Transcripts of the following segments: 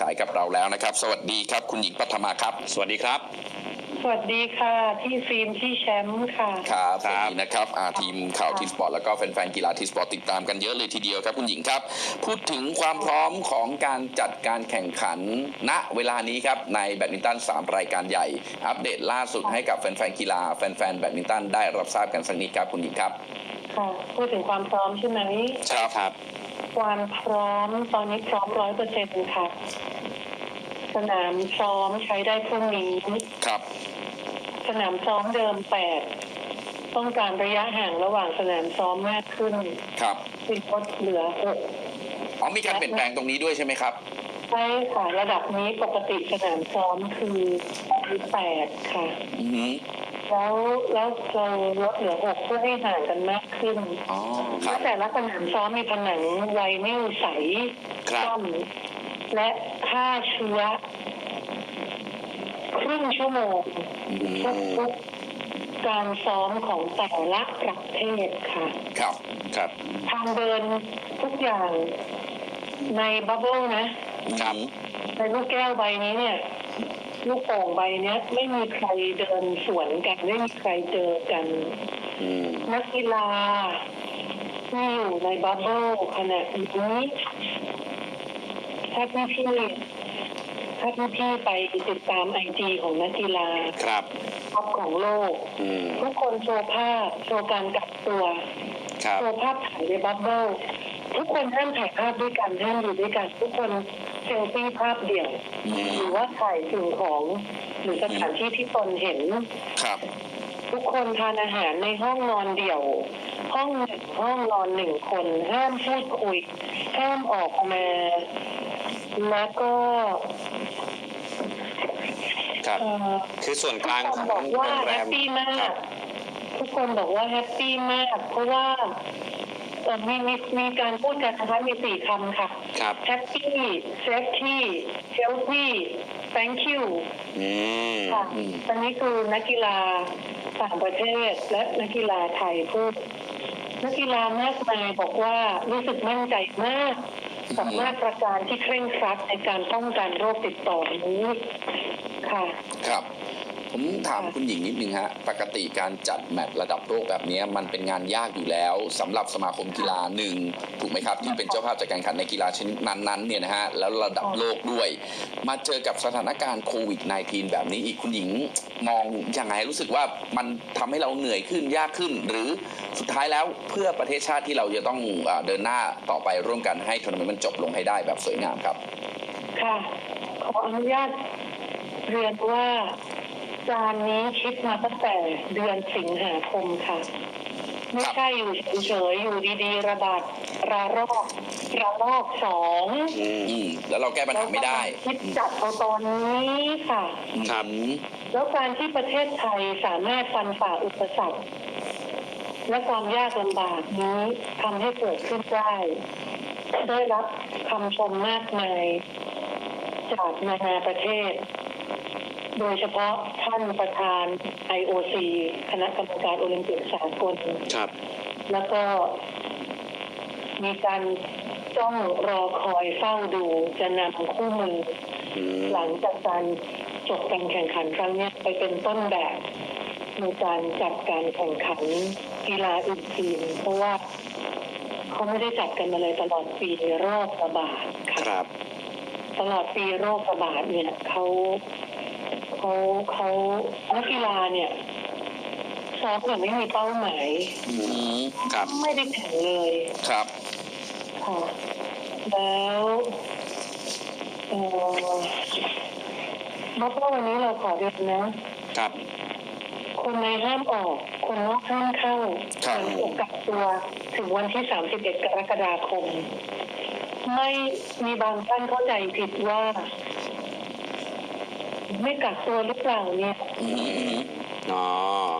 สายกับเราแล้วนะครับ สวัสดีครับ คุณหญิงปัทมาครับ สวัสดีครับ สวัสดีค่ะที่ฟิล์มที่แชมป์ค่ะ ครับสครัวัสบดีนะครับอ่าทีมข่าวทีสปอร์ตแล้วก็แฟนๆกีฬาทีสปอร์ตติดตามกันเยอะเลยทีเดียวครับคุณหญิงครับ พูดถึงความพร้อมของการจัดการแข่งขันณเวลานี้ครับในแบดมินตัน3 รายการใหญ่ อัปเดตล่าสุดให้กับแฟนๆกีฬาแฟนๆแบดมินตันได้รับทราบกันสักนิดครับคุณหญิงครับค่ะพูดถึงความพร้อมใช่ไหมใช่ครับ ความพร้อมตอนนี้พร้อมร้อยเปอร์เซ็นต์ค่ะ สนามซ้อมใช้ได้พรุ่งนี้ ครับ สนามซ้อมเดิมแปดต้องการระยะห่างระหว่างสนามซ้อมมากขึ้นครับเป็นลดเหลือหกอ๋อมีการเปลี่ยนแปลงตรงนี้ด้วยใช่ไหมครับ ใช่ค่ะระดับนี้ปกติสนามซ้อมคือแปดค่ะ อือหือ แล้วแล้วเราลดเหลือหกเพื่อให้ห่างกันมากขึ้นอ๋อครัและบแต่ละสนามซ้อมมีผนังไวนิลใสครับ ซ่อมและฆ่าเชื้อครึ่งชั่วโมงอืมทุกๆการซ้อมของแต่ละประเทศค่ะ ครับ ครับ ทางเดินทุกอย่างในบับเบิลนะ ครับ ในลูกแก้วใบนี้เนี่ย ลูกโป่งใบเนี้ย ไม่มีใครเดินสวนกันไม่มีใครเจอกันอืมนักกีฬาที่อยู่ในบับเบิลขณะนี้ถ้าพี่พี่ถ้าพี่พี่ไปติดตามไอจีของนักกีฬาครับท็อปของโลกอืมทุกคนโชว์ภาพโชว์การกักตัวครับโชว์ภาพถ่ายในบับเบิลทุกคนห้ามถ่ายภาพด้วยกันห้ามอยู่ด้วยกัน ทุกคน เซลฟี่ภาพเดี่ยวอืมหรือว่าถ่ายสิ่งของหรือสถานที่ที่ตนเห็น ครับ ทุกคนทานอาหารในห้องนอนเดี่ยว ห้องหนึ่งห้องนอนหนึ่งคนห้ามพูดคุยห้ามออกมาแล้วก็ครับเอ่อคือส่วนกลางทุกขคอนงบอกว่าโรงแรแฮมปปี้มาครัก บ ทุกคนบอกว่าแฮปปี้มาก เพราะว่าเอ่อมีมีมีการพูดกันนะคะมีสี่คำค่ะครับแฮปปี้เซฟตี้เฮลตี้ thank you อืมค่ะอืมอันนี้คือนักกีฬาต่างประเทศและนักกีฬาไทยพูด นักกีฬามากมายบอกว่ารู้สึกมั่นใจมากกับมาตรการที่เคร่งครัดในการป้องกันโรคติดต่อนี้ค่ะ ครับ ผมถามคุณหญิงนิดนึงฮะ ปกติการจัดแมตช์ระดับโลกแบบนี้มันเป็นงานยากอยู่แล้วสำหรับสมาคมกีฬาหนึ่งถูกไหมครับ ที่เป็นเจ้าภาพจัดการแข่งขันในกีฬาชนิดนั้นๆเนี่ยนะฮะแล้วระดับโลกด้วย มาเจอกับสถานการณ์โควิด -19 แบบนี้อีกคุณหญิงมองยังไงรู้สึกว่ามันทำให้เราเหนื่อยขึ้นยากขึ้น หรือสุดท้ายแล้วเพื่อประเทศชาติที่เราจะต้องเอ่อเดินหน้าต่อไปร่วมกันให้ทัวร์นาเมนต์มันจบลงให้ได้แบบสวยงามครับ ค่ะขออนุญาตเรียนว่า การนี้คิดมาตั้งแต่เดือนสิงหาคมค่ะ ไม่ใช่อยู่เฉยๆอยู่ดีๆ ระบาดระลอกระลอกสองอืมอืมแล้วเราแก้ปัญหาไม่ได้ คิดจัดเอาตอนนี้ค่ะ ครับอืมแล้วการที่ประเทศไทยสามารถฟันฝ่าอุปสรรคและความยากลำบากนี้ทำให้เกิดขึ้นได้ได้รับคำชมมากมายจากนานาประเทศ โดยเฉพาะท่านประธาน IOC คณะกรรมการโอลิมปิกสากลครับ แล้วก็มีการจ้องรอคอยเฝ้าดูจะนำคู่มืออืมหลังจากการจบการแข่งขันครั้งเนี้ยไปเป็นต้นแบบในการจัดการแข่งขันกีฬาอื่นๆเพราะว่าเขาไม่ได้จัดกันมาเลยตลอดปีโรคระบาดคค่ะรับ ตลอดปีโรคระบาดเนี่ยเขา เขาเขานักกีฬาเนี่ยซ้อมอย่างไม่มีเป้าหมายอืมครับไม่ได้แข่งเลยครับค่ะแล้วเอ่อมาเพราะวันนี้เราขอเรียนนะ ครับ คนในห้ามออก คนนอกห้ามเข้าครับหลังถูกกักตัวถึงวันที่ 31 กรกฎาคม ไม่มีบางท่านเข้าใจผิดว่า ไม่กักตัวหรือเปล่าเนี่ยอืมอืมอ๋อ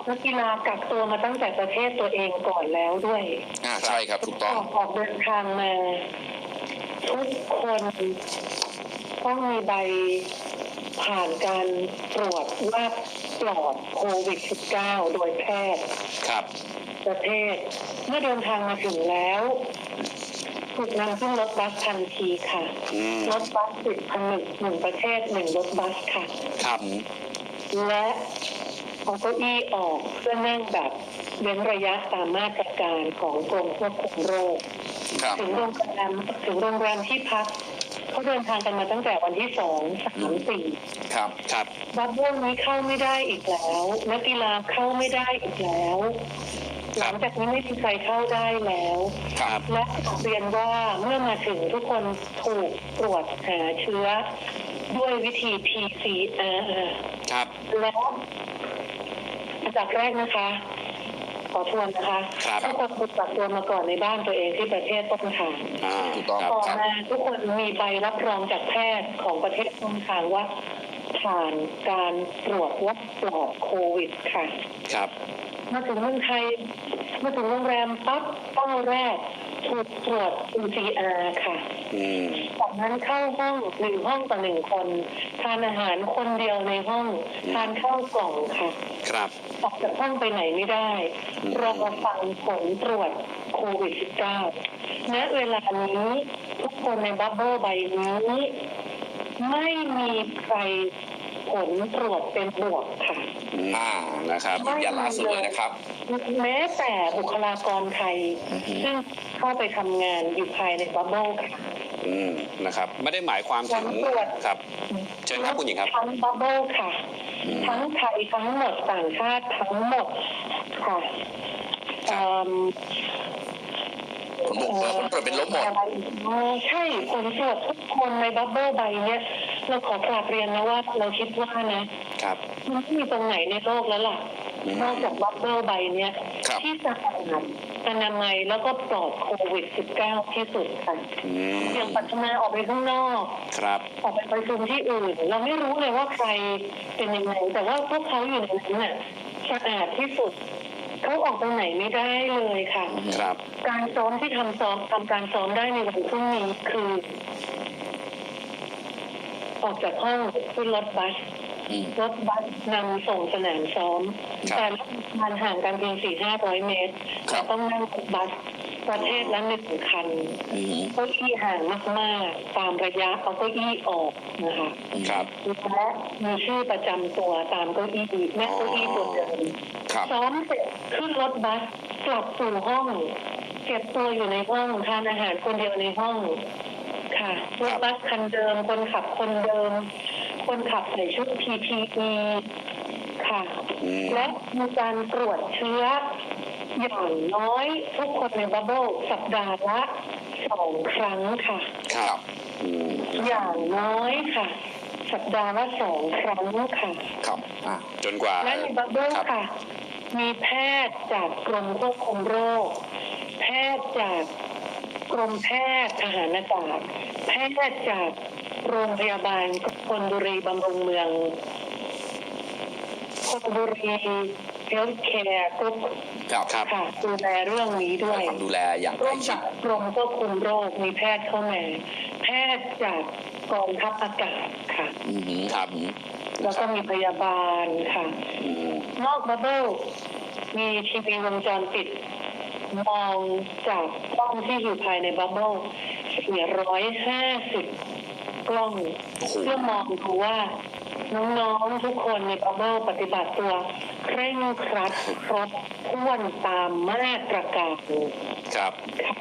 นักกีฬากักตัวมาตั้งแต่ประเทศตัวเองก่อนแล้วด้วยอ่าใช่ครับถูกต้องออกเดินทางมาทุกคนต้องมีใบผ่านการตรวจว่าปลอดโควิด -19 โดยแพทย์ ครับ ประเทศ เมื่อเดินทางมาถึงแล้ว ถูกนำขึ้นรถบัสทันทีค่ะ อืมรถบัสติดผนึกหนึ่งประเทศหนึ่งรถบัสค่ะ ครับและเอาเก้าอี้ออกเพื่อนั่งแบบเว้นระยะตามมาตรการของกรมควบคุมโรค ครับถึงโรงแรมถึงโรงแรมที่พักเขาเดินทางกันมาตั้งแต่วันที่สองสามสี่ครับครับบับเบิ้ลนี้เข้าไม่ได้อีกแล้ว นักกีฬาเข้าไม่ได้อีกแล้ว หลังจากนี้ไม่มีใครเข้าได้แล้วครับและเรียนว่าเมื่อมาถึงทุกคนถูกตรวจหาเชื้อ ด้วยวิธี PCR ครับแล้วอันดับแรกนะคะ ขอทวนนะคะครับทุกคนถูกกักตัวมาก่อนในบ้านตัวเองที่ประเทศต้นทางอ่าถูกต้องครับต่อครับมาทุกคนมีใบรับรองจากแพทย์ของประเทศต้นทางว่าผ่านการตรวจวัดปลอดโควิดค่ะ ครับ มาถึงเมืองไทย มาถึงโรงแรมปั๊บเป้าแรกถูกตรวจ PCR ค่ะอืมจากนั้นเข้าห้องหนึ่งห้องต่อหนึ่งคน ทานอาหารคนเดียวในห้อง ทานข้าวกล่องค่ะ ครับออกจากห้องไปไหนไม่ได้อืมรอฟังผลตรวจโควิด -19 ณเวลานี้ทุกคนในบับเบิลใบนี้ ไม่มีใคร ผลตรวจเป็นบวกค่ะอืมอ่านะครับยืนยันล่าสุดเลยนะครับ แม้แต่บุคลากรไทยอือฮึซึ่งเข้าไปทำงานอยู่ภายในบับเบิลค่ะอืมนะครับ ไม่ได้หมายความถึงผลตรวจครับ เชิญครับคุณหญิงครับทั้งบับเบิลค่ะ ทั้งไทยทั้งหมดต่างชาติทั้งหมดค่ะครับเอิ่มผลบวกเออผลตรวจเป็นลบหมดอะไรอีกอ๋อใช่ผลตรวจทุกคนในบับเบิลใบเนี้ย เราขอกราบเรียนนะว่าเราคิดว่านะครับมันไม่มีตรงไหนในโลกแล้วล่ะอืมนอกจากบับเบิลใบเนี้ยครับที่สะอาดอนามัยแล้วก็ปลอดโควิด -19 ที่สุดค่ะอืมอย่างปัจจุบันออกไปข้างนอกครับออกไปประชุมที่อื่น เราไม่รู้เลยว่าใครเป็นยังไงแต่ว่าพวกเขาอยู่ในนั้นน่ะสะอาดที่สุดเขาออกไปไหนไม่ได้เลยค่ะครับ การซ้อมที่ทำซ้อมทำการซ้อมได้ในวันพรุ่งนี้คือ ออกจากห้องขึ้นรถบัสอืมรถบัสนำส่งสนามซ้อมครับแต่ละมันห่างกันเพียงสี่ห้าร้อยเมตรครับแต่ต้องนั่งรถบัสประเทศละหนึ่งคันอืมเก้าอี้ห่างมากๆ ตามระยะเอาเก้าอี้ออกนะคะครับและมีชื่อประจำตัวตามเก้าอี้แม่เก้าอี้ตัวเดิมครับซ้อมเสร็จขึ้นรถบัสกลับสู่ห้องเก็บตัวอยู่ในห้องทานอาหารคนเดียวในห้อง ค่ะรถบัสคันเดิม คนขับคนเดิม คนขับใส่ชุด PPE ค่ะ อืม และมีการตรวจเชื้ออย่างน้อยทุกคนในบับเบิลสัปดาห์ละสองครั้งค่ะ ครับอืมอย่างน้อยค่ะ สัปดาห์ละสองครั้งค่ะ ครับอ่าจนกว่าและในบับเบิลครับค่ะ มีแพทย์จากกรมควบคุมโรค แพทย์จากก รมแพทย์ทหารอากาศแพทย์จากโรงพยาบาลกนบุรีบำรุงเมืองกนบุรีเฮลท์แคร์กรุ๊ปครับครับค่ะดูแลเรื่องนี้ด้วยความดูแลอย่างใกร่ล้วมชิกัดบกรมควบคุมโรคมีแพทย์เข้ามาแพทย์จากกองทัพอากาศค่ะอืมครับแล้วก็มีพยาบาลค่ะอืมนอกบับเบิลมีทีวีวงจรปิด มองจากกล้องที่อยู่ภายในบับเบิล450 กล้องโอ้โหเพื่อมองดูว่าน้องๆทุกคนในบับเบิลปฏิบัติตัวเคร่งครัดครบถ้วนตามมาตรการครับค่ะ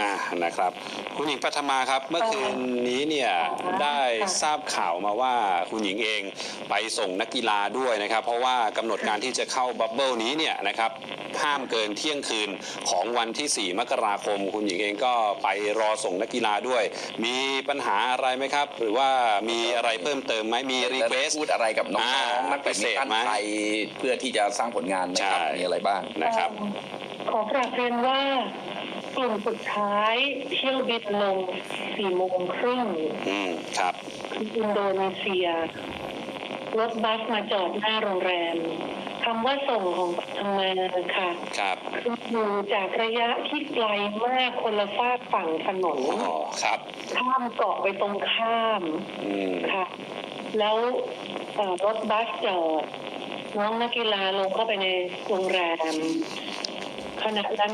นะนะครับคุณหญิงปัทมาครับ เมื่อคืนนี้เนี่ยได้ทราบข่าวมาว่าคุณหญิงเองไปส่งนักกีฬาด้วยนะครับ เพราะว่ากำหนดการที่จะเข้าบับเบิลนี้เนี่ยนะครับห้ามเกินเที่ยงคืนของวันที่ 4 มกราคม คุณหญิงเองก็ไปรอส่งนักกีฬาด้วย มีปัญหาอะไรไหมครับ หรือว่ามีอะไรเพิ่มเติมไหมมีรีจะเควได้สพูดอะไรกับน้องอ่าๆนักแบดมินตันพิเศษไหมไทยเพื่อที่จะสร้างผลงานไหมครับใช่มีอะไรบ้างนะครับ ขอกราบเรียนว่า กลุ่มสุดท้ายเที่ยวบินลง4โมงครึ่งอืมครับอินโดนีเซีย รถบัสมาจอดหน้าโรงแรมคำว่าส่งของทำงานค่ะครับคืออยู่จากระยะที่ไกลมากคนละฝากฝั่งถนนอ๋อครับ ข้ามเกาะไปตรงข้ามอืมค่ะ แล้วเอ่อรถบัสจอดน้องนักกีฬาลงเข้าไปในโรงแรม ขณะนั้น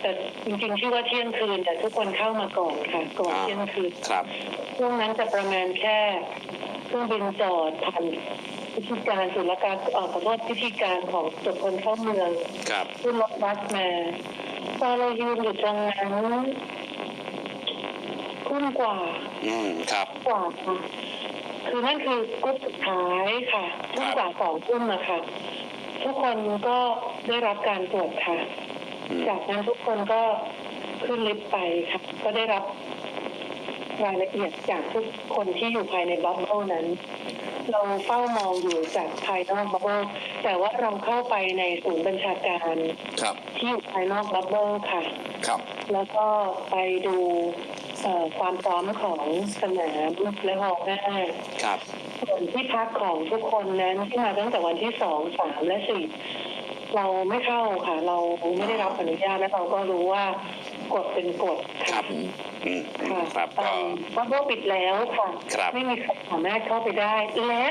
แต่จริงๆชื่อว่าเที่ยงคืนแต่ทุกคนเข้ามาก่อนค่ะก่อนอ่าเที่ยงคืนครับช่วงนั้นจะประมาณแค่เครื่องบินจอดผ่านพิธีการศุลกากรเอ่อขอโทษพิธีการของตรวจคนเข้าเมืองครับขึ้นรถบัสมาตอนเรายืนอยู่ตรงนั้นทุ่มกว่า อืมครับกว่าค่ะคือนั่นคือกรุ๊ปสุดท้ายค่ะทุ่มกว่าสองทุ่มอะค่ะทุกคนก็ได้รับการตรวจค่ะอืม จากนั้นทุกคนก็ขึ้นลิฟต์ไปค่ะก็ได้รับรายละเอียดจากทุกคนที่อยู่ภายในบับเบิลนั้น เราเฝ้ามองอยู่จากภายนอกบับเบิลแต่ว่าเราเข้าไปในศูนย์บัญชาการครับที่อยู่ภายนอกบับเบิลค่ะ ครับ แล้วก็ไปดูเอ่อความพร้อมของสนามและหอหน้าครับส่วนที่พักของทุกคนนั้นที่มาตั้งแต่วันที่สองสามและสี่ เราไม่เข้าค่ะ เราไม่ได้รับอนุญาตและเราก็รู้ว่ากฎเป็นกฎครัค่ะบอืมค่ะครับก็บับเบิ้ลปิดแล้วค่ะครับไม่มีใครสามารถเข้าไปได้และ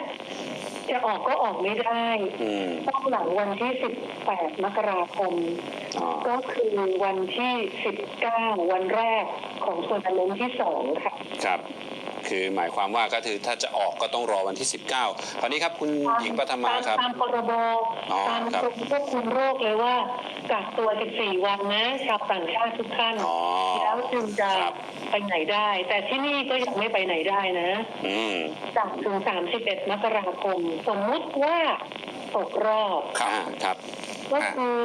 จะออกก็ออกไม่ได้อืมต้องหลังวันที่สิบแปดมกราคมอ๋อก็คือวันที่สิบเก้าวันแรกของทัวร์นาเมนต์ที่สองค่ะ ครับ คือหมายความว่าก็คือถ้าจะออกก็ต้องรอวันที่ 19 คราวนี้ครับคุณหญิงปัทมาครับ ตามพรบอ๋อตามครับกรมควบคุมโรคเลยว่ากักตัว 14 วันนะชาวต่างชาติทุกท่านอ๋อแล้วจึงจะครับไปไหนได้ แต่ที่นี่ก็ยังไม่ไปไหนได้นะอืมจากถึง 31 มกราคม สมมุติว่าตกรอบครับอ่าครับก็คือ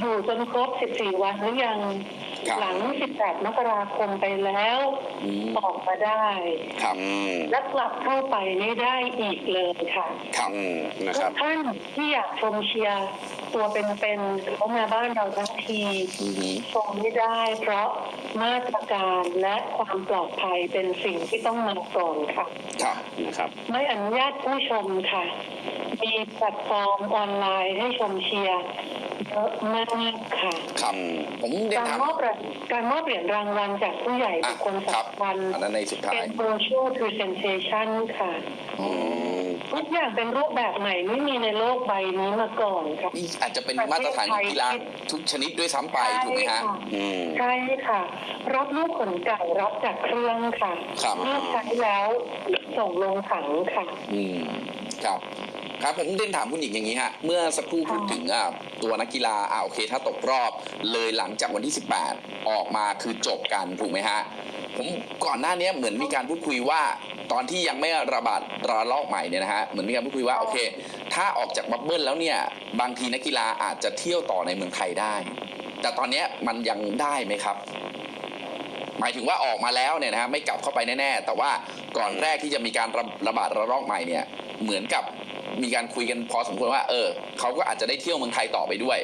อยู่จนครบ 14 วันหรือยังครับ หลัง 18 มกราคมไปแล้วอืมออกมาได้ ครับอืมและกลับเข้าไปไม่ได้อีกเลยค่ะครับอืมนะทุครักบท่านที่อยากชมเชียร์ ตัวเป็นๆเขามาบ้านเราทั้งทีอือหือชมไม่ได้ เพราะมาตรการและความปลอดภัยเป็นสิ่งที่ต้องมาก่อนค่ะ ครับนะครับ ไม่อนุญาตผู้ชมค่ะ มีแพลตฟอร์มออนไลน์ให้ชมเชียร์เยอะมากค่ะครับผมเรียนการถามมอบเหรียญการมอบเหรียญรางวัลจากผู้ใหญ่อะบุคคลครับสำคัญอันนั้นในสุดท้าเป็ยน virtual presentation ค่ะอ๋อทุกอย่างเป็นรูปแบบใหม่ไม่มีในโลกใบนี้มาก่อนค่ะนี่อาจจะเป็นมาตรฐานของกีฬาทุกชนิดด้วยซ้ำไปถูกไหมฮะอืมใช่ค่ะรับลูกขนไก่รับจากเครื่องค่ะครับเมื่อใช้แล้วส่งลงถังค่ะ อืมครับ ครับผมเรียนถามคุณหญิงอย่างนี้ฮะเมื่อสักครู่พูดถึงอะตัวนักกีฬาอ่าโอเค ถ้าตกรอบเลยหลังจากวันที่ 18 ออกมาคือจบกันถูกไหมฮะผมก่อนหน้านี้เหมือนมีการพูดคุยว่าตอนที่ยังไม่ระบาดระลอกใหม่เนี่ยนะฮะเหมือนมีการพูดคุยว่าโอเค ถ้าออกจากบับเบิ้ลแล้วเนี่ยบางทีนักกีฬาอาจจะเที่ยวต่อในเมืองไทยได้ แต่ตอนเนี้ยมันยังได้ไหมครับหมายถึงว่าออกมาแล้วเนี่ยนะฮะไม่กลับเข้าไปแน่ ๆ แต่ว่าก่อนแรกที่จะมีการระระบาดระลอกใหม่เนี่ยเหมือนกับ มีการคุยกันพอสมควรว่า เออเขาก็อาจจะได้เที่ยวเมืองไทยต่อไปด้วย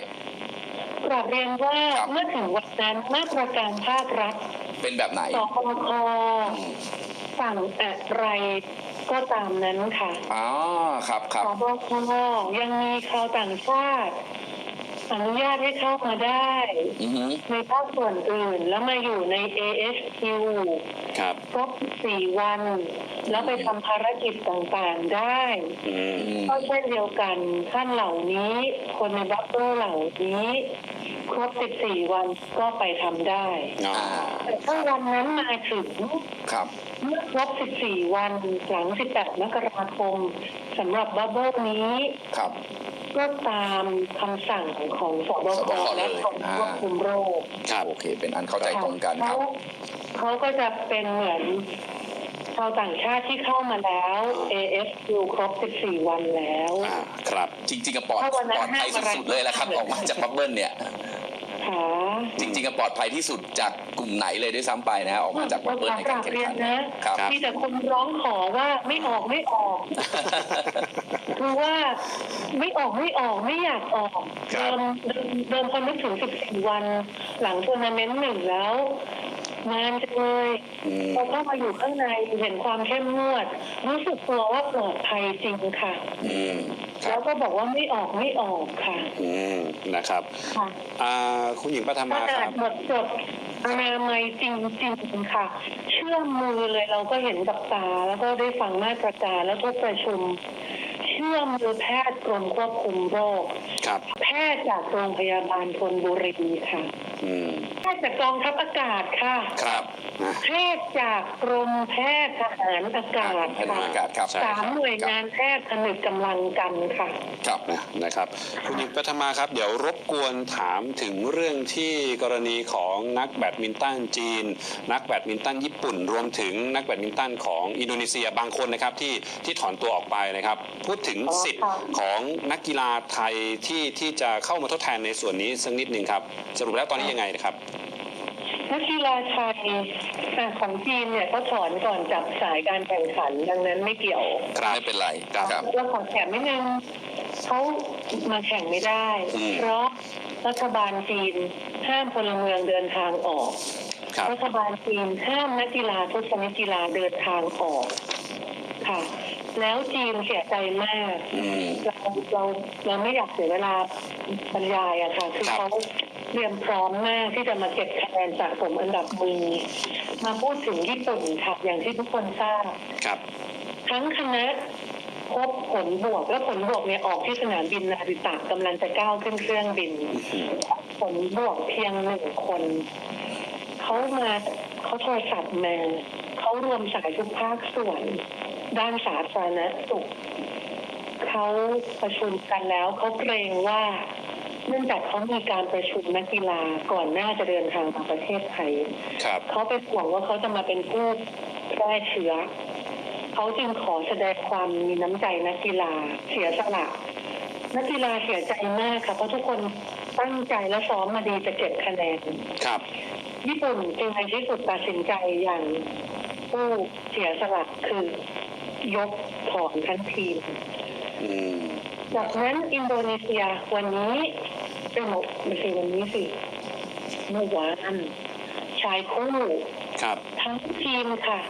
กราบเรียนว่าครับเมื่อถึงวันนั้นมาตรการภาครัฐเป็นแบบไหนสปคสั่งอะไรก็ตามนั้นค่ะอ๋อครับครับสบคยังมีชาวต่างชาติ อนุญาตให้เข้ามาได้ อือหือในภาคส่วนอื่นแล้วมาอยู่ใน ASQ ครับ ครบ4วัน แล้วไปทำภารกิจต่างๆได้ อืมอืมก็เช่นเดียวกันท่านเหล่านี้ คนในบัฟเฟอร์เหล่านี้ ครบ 14 วันก็ไปทำได้อ๋อแต่ถ้าวันนั้นมาถึงครับ เมื่อครบ 14 วันหลัง 18 มกราคมสำหรับบับเบิลนี้ ครับ ก็ตามคำสั่งของสบสบคคและเลยกรมควบคุมโรคครับโอเค เป็นอันเข้าใจตรงกันคเขารับเขาก็จะเป็นเหมือนชาวต่างชาติที่เข้ามาแล้ว ASQ ครบ 14 วันแล้วอ่าครับ จริงๆก็ปลอดถ้าวันนั้นปลอดภัยห้ามอะไรสุดๆเลยแหละครับ ออกมาจากบับเบิ้ลเนี่ยค่ะจริงๆก็ปลอดภัยที่สุดจากกลุ่มไหนเลยด้วยซ้ำไปนะฮะออกมาจากบับเบิ้ลในการแข่งเรียขันนนะครับมีแต่คนร้องขอว่าไม่ออกไม่ออก คือว่าไม่ออกไม่ออกไม่อยากออกครัเดิบมเดิมเดิมพอนึกถึง14วัน หลังทัวร์นาเมนต์หนึ่งแล้วนานจังเลยอืมพอเข้ามาอยู่ข้างในเห็นความเข้มงวด รู้สึกตัวว่าปลอดภัยจริงค่ะ อืมครัแล้บวก็บอกว่าไม่ออกไม่ออกค่ะอืมนะครับค่ะอ่าคุณหญิงปัทขมาคนารัดบหมดจดอนามัยจริงจริงๆค่ะ เชื่อมมือเลยเราก็เห็นกับตาแล้วก็ได้ฟังมาตรการแล้วก็ประชุมเชื่ ร่วมมือแพทย์กรมควบคุมโรค ครับ แพทย์จากโรงพยาบาลธนบุรีค่ะ อืม แพทย์จากกองทัพอากาศค่ะ ครับนะแพทย์จากกรมแพทย์ทหารอากาศแพทย์ทหารอากาศครับใช่สามหน่วยงานแพทย์ผนึกกำลังกันค่ะ ครับนะนะครับ คุณหญิงปฐมาครับ เดี๋ยวรบกวนถามถึงเรื่องที่กรณีของนักแบดมินตันจีน นักแบดมินตันญี่ปุ่น รวมถึงนักแบดมินตันของอินโดนีเซียบางคนนะครับที่ที่ถอนตัวออกไปนะครับ พูดถึงอ๋อสิทธิ์ค่ะของนักกีฬาไทยที่ที่จะเข้ามาทดแทนในส่วนนี้สักนิดหนึ่งครับ สรุปแล้วตอนนี้ยังไงนะครับนักกีฬาไทยอะของจีนเนี่ยเขาถอนก่อนจับสายการแข่งขันดังนั้นไม่เกี่ยวครับไม่เป็นไรครับครับแล้วขอแถมนิดนึงเขามาแข่งไม่ได้อืมเพราะรัฐบาลจีนห้ามพลเมืองเดินทางออกครับรัฐบาลจีนห้ามนักกีฬาทุกชนิดกีฬาเดินทางออกค่ะ แล้วจีนเสียใจมากอืมเราเราเราไม่อยากเสียเวลาบรรยายอะค่ะคือครับเขาเตรียมพร้อมมากที่จะมาเก็บคะแนนสะสมอันดับมือมาพูดถึงญี่ปุ่นค่ะอย่างที่ทุกคนทราบครับทั้งคณะพบผลบวกและผลบวกเนี่ยออกที่สนามบินนาริตะกำลังจะก้าวขึ้นเครื่องบิน ผลบวกเพียงหนึ่งคนเขามาเขาโทรศัพท์มาเขารวมสายทุกภาคส่วน ด้านสาธารณสุขเขาประชุมกันแล้วเขาเกรงว่าเนื่องจากเขามีการประชุมนักกีฬาก่อนหน้าจะเดินทางมาประเทศไทยครับเขาเป็นห่วงว่าเขาจะมาเป็นผู้แพร่เชื้อเขาจึงขอแสดงความมีน้ำใจนักกีฬาเสียสละนักกีฬาเสียใจมากค่ะเพราะทุกคนตั้งใจและซ้อมมาดีจะเก็บคะแนนครับ ญี่ปุ่นจึงในที่สุดตัดสินใจอย่างผู้เสียสละคือ ยกถอนทั้งทีมอืมจากนั้นอินโดนีเซียวันนี้เป็นหมดไม่ใช่วันนี้สิเมื่อวานชายคู่ครับทั้งทีมค่ะ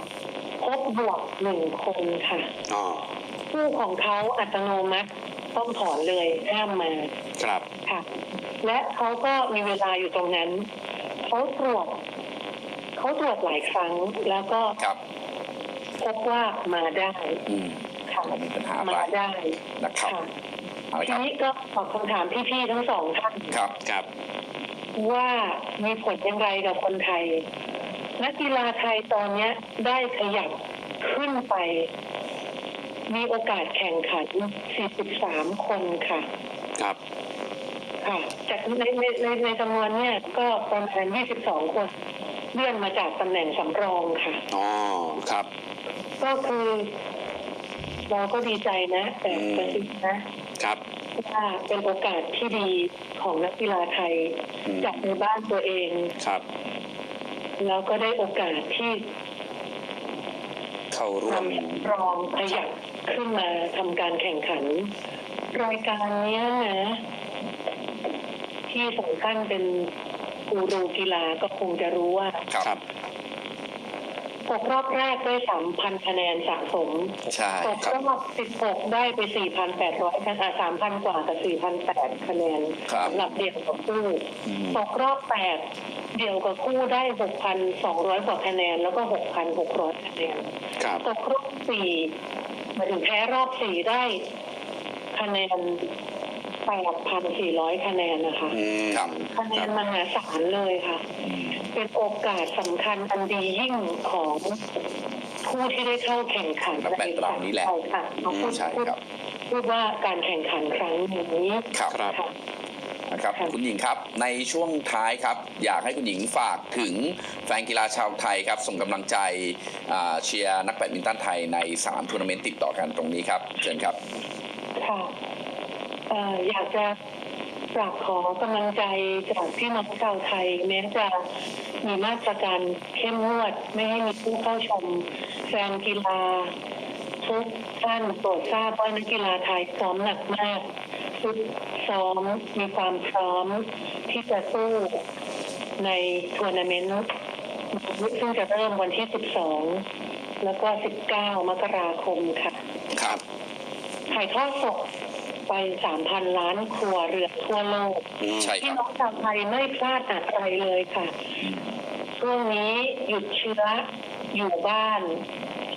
พบบวกหนึ่งคนค่ะอ๋อคู่ของเขาอัตโนมัติต้องถอนเลยห้ามมาครับค่ะ และเขาก็มีเวลาอยู่ตรงนั้นเขาตรวจเขาตรวจหลายครั้งแล้วก็ ครับพบว่ามาได้อืมค่ะก็มีปัญหาไปมาได้นะครับค่ะเอาละทีครับนี้ก็ตอบคำถามพี่ๆทั้งสองท่านครับครับ ว่ามีผลอย่างไรกับคนไทย นักกีฬาไทยตอนเนี้ยได้ขยับขึ้นไป มีโอกาสแข่งขัน 43 คนค่ะ ครับค่ะจากในในในในจำนวนเนี่ยก็ประมาณ22 คน เลื่อนมาจากตำแหน่งสำรองค่ะ อ๋อ ครับ ก็คือ เราก็ดีใจนะ แต่อืมกระซิบนะครับ ว่าเป็นโอกาสที่ดีของนักกีฬาไทยอืมจากในบ้านตัวเองครับ แล้วก็ได้โอกาสที่เข้าร่วมนำรองขยับขึ้นมาทำการแข่งขัน รายการเนี้ยนะ ที่สองท่านเป็นกูรูกีฬาก็คงจะรู้ว่าครับครับ ตกรอบแรกได้สามพันคะแนนสะสมใช่ตกครับรอบสิบหกได้ไปสี่พันแปดร้อยคะแนนสามพันกว่ากับสี่พันแปดคะแนนครับสำหรับเดี่ยวกับคู่อืมตกรอบแปดเดี่ยวกับคู่ได้หกพันสองร้อยกว่าคะแนนแล้วก็หกพันหกร้อยคะแนนครับตกรอบสี่หมายถึงแพ้รอบสี่ได้คะแนนแปดพันสี่ร้อยคะแนนนะคะอืมครับคะแนนมหาศาลเลยค่ะอืม เป็นโอกาสสำคัญอันดียิ่งของผู้ที่ได้เข้าแข่งขันนักแบดเหล่านี้แหละใช่ค่ะเขาพูดใช่พูดครับพูดว่าการแข่งขันครั้งนี้ครับครับค่ะนะครับค่ะคุณหญิงครับในช่วงท้ายครับ อยากให้คุณหญิงฝากถึงแฟนกีฬาชาวไทยครับ ส่งกำลังใจอ่าเชียร์นักแบดมินตันไทยใน3ทัวร์นาเมนต์ติดต่อกันตรงนี้ครับเชิญครับค่ะเอ่ออยากจะ กราบขอกำลังใจจากพี่น้องชาวไทย แม้จะมีมาตรการเข้มงวด ไม่ให้มีผู้เข้าชมแฟนกีฬาทุกท่านโปรดทราบว่านักกีฬาไทยซ้อมหนักมากทุกซ้อมมีความพร้อมที่จะสู้ในทัวร์นาเมนต์ซึ่งจะเริ่มวันที่ 12 แล้วก็ 19 มกราคมค่ะ ครับถ่ายทอดสด ไป3,000ล้านครัวเรือนทั่วโลกอืมใช่คพี่รับน้องชาวไทยไม่พลาดอะไรเลยค่ะ ช่วงนี้หยุดเชื้ออยู่บ้าน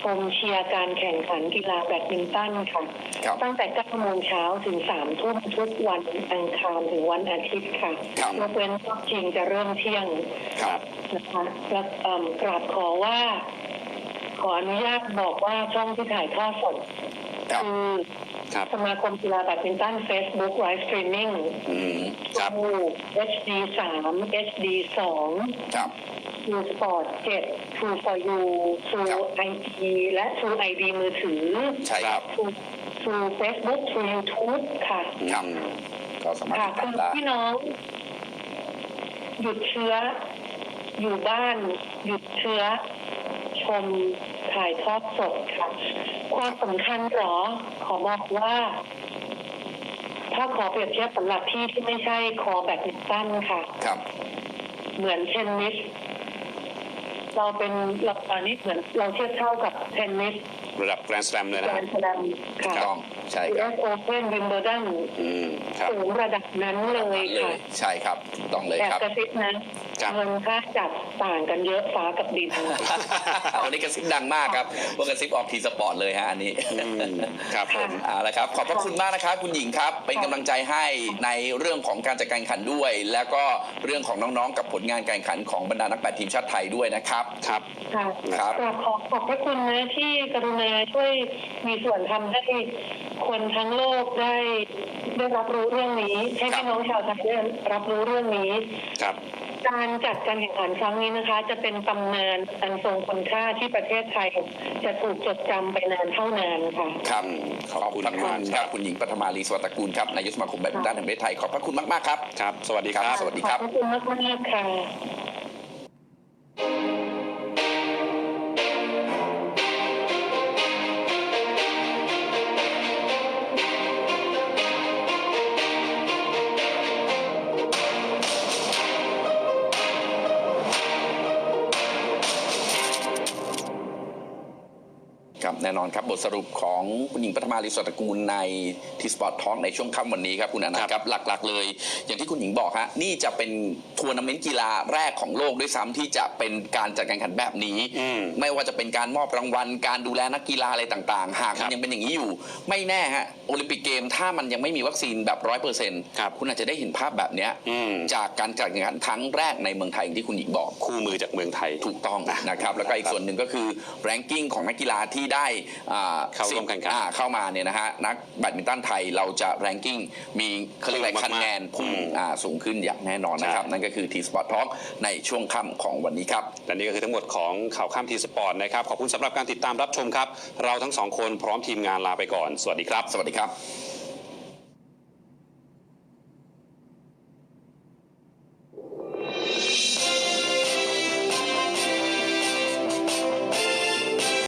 ชมเชียร์การแข่งขันกีฬาแบดมินตันค่ะ ครับตั้งแต่9โมงเช้าถึง3ทุ่มทุกวันอังคารถึงวันอาทิตย์ค่ะครับยกเว้นรอบจริงจะเริ่มเที่ยงครับ นะคะแล้วเอิ่มกราบขอว่า ขออนุญาตบอกว่าช่องที่ถ่ายทอดสดครับ คือ ครับ สมาคมกีฬาแบดมินตัน Facebook Live Streaming อืมครับ True HD 3 HD 2ครับ True Sport 7 True for You ครั True บ ID และ True ID มือถือใช่ครับ True True Facebook True YouTube ค่ะ ครับก็สามารถค่ะติดคืตามอได้ พี่น้อง หยุดเชื้อ อยู่บ้าน หยุดเชื้อ ชม ถ่ายทอดสดค่ะ ความสำคัญเหรอ ขอบอกว่า ถ้าขอเปรียบเทียบสำหรับพี่ที่ไม่ใช่คอแบดมินตันค่ะ ครับ เหมือนเทนนิสเราเป็นเราตอนนี้เหมือนเราเทียบเท่ากับเทนนิสระดับแกรนด์สแลมเลยแกนะรฮะนด์สแลมค่ะต้องใช่ค US รับ Open Wimbledon อืมครับสูงระดับนั้นเลยเลค่ะยใช่ครับถูกต้องเลยแต่ครับ กระซิบนะ ครับเงินค่าจัดต่างกันเยอะฟ้ากับดิน วันนี้กระซิบดังมากครับว่ากระซิบออกทีสปอร์ตเลยฮะอันนี้อืมครับผมเอาละครับ ขอบพระคุณมากนะครับ คุณหญิงครับ เป็นกำลังใจให้ในเรื่องของการจัดการแข่งขันด้วย แล้วก็เรื่องของน้องๆ กับผลงานการแข่งขันของบรรดานักแบดทีมชาติไทยด้วยนะครับ ครับ ค่ะครับ กราบขอขอบพระคุณนะที่กรุณาช่วยมีส่วนทำให้คนทั้งโลกได้ได้รับรู้เรื่องนี้ ให้พี่น้องชาวไทยได้รับรู้เรื่องนี้ ครับ การจัดการแข่งขันครั้งนี้นะคะ จะเป็นตำนานอันทรงคุณค่าที่ประเทศไทย จะถูกจดจำไปนานเท่านานค่ะ ครับ ขอบคุณพระคุณมากคครัรับบคุณหญิงปฐมาลีสวัสดิ์ตระกูลครับนายกสมาคมแบดมินตันแห่งประเทศไทยขอบพระคุณมากๆครับครับ สวัสดีครับ สวัสดีครับขอบพระคุณมากมากๆค่ะ แน่นอนครับบทสรุปของคุณหญิงปฐมาลีสวัสดิ์ตระกูลในทีสปอร์ตทองในช่วงค่ำวันนี้ครับคุณอนันต์ครับหลักๆ เลย อย่างที่คุณหญิงบอกฮะนี่จะเป็นทัวร์นาเมนต์กีฬาแรกของโลกด้วยซ้ำที่จะเป็นการจัดการแข่งขันแบบนี้อืมไม่ว่าจะเป็นการมอบรางวัล การดูแลนักกีฬาอะไรต่างๆ หากครัมันบยังเป็นอย่างนี้อยู่ ไม่แน่ฮะโอลิมปิกเกมถ้ามันยังไม่มีวัคซีนแบบร้อยเปอร์เซ็นต์ครับคุณอาจจะได้เห็นภาพแบบเนี้ยอืมจากการจัดการแข่งขันครั้งแรกในเมืองไทยอย่างที่คุณหญิงบอกคู่มือจากเมืองไทยถูกต้องนะครับแล้วก็อีกส่วนหนึ่งก็คือ ranking ของนักกีฬาที่ได้อ่าเข้าร่วมแข่งขัน อ่าเข้ามาเนี่ยนะฮะนักแบดมินตันไทยเราจะ ranking มีเขาเรียกอะไรมากๆคะแนนพุ่งอืมอ่าสูงขึ้นอย่างแน่นอนนะครับใช่นั่นก็คือ T Sport Talk ในช่วงค่ำของวันนี้ครับ และนี่ก็คือทั้งหมดของข่าวข้ามทีสปอร์ตนะครับ ขอบคุณสำหรับการติดตามรับชมครับ เราทั้งสองคนพร้อมทีมงานลาไปก่อน สวัสดีครับ สวัสดีครับ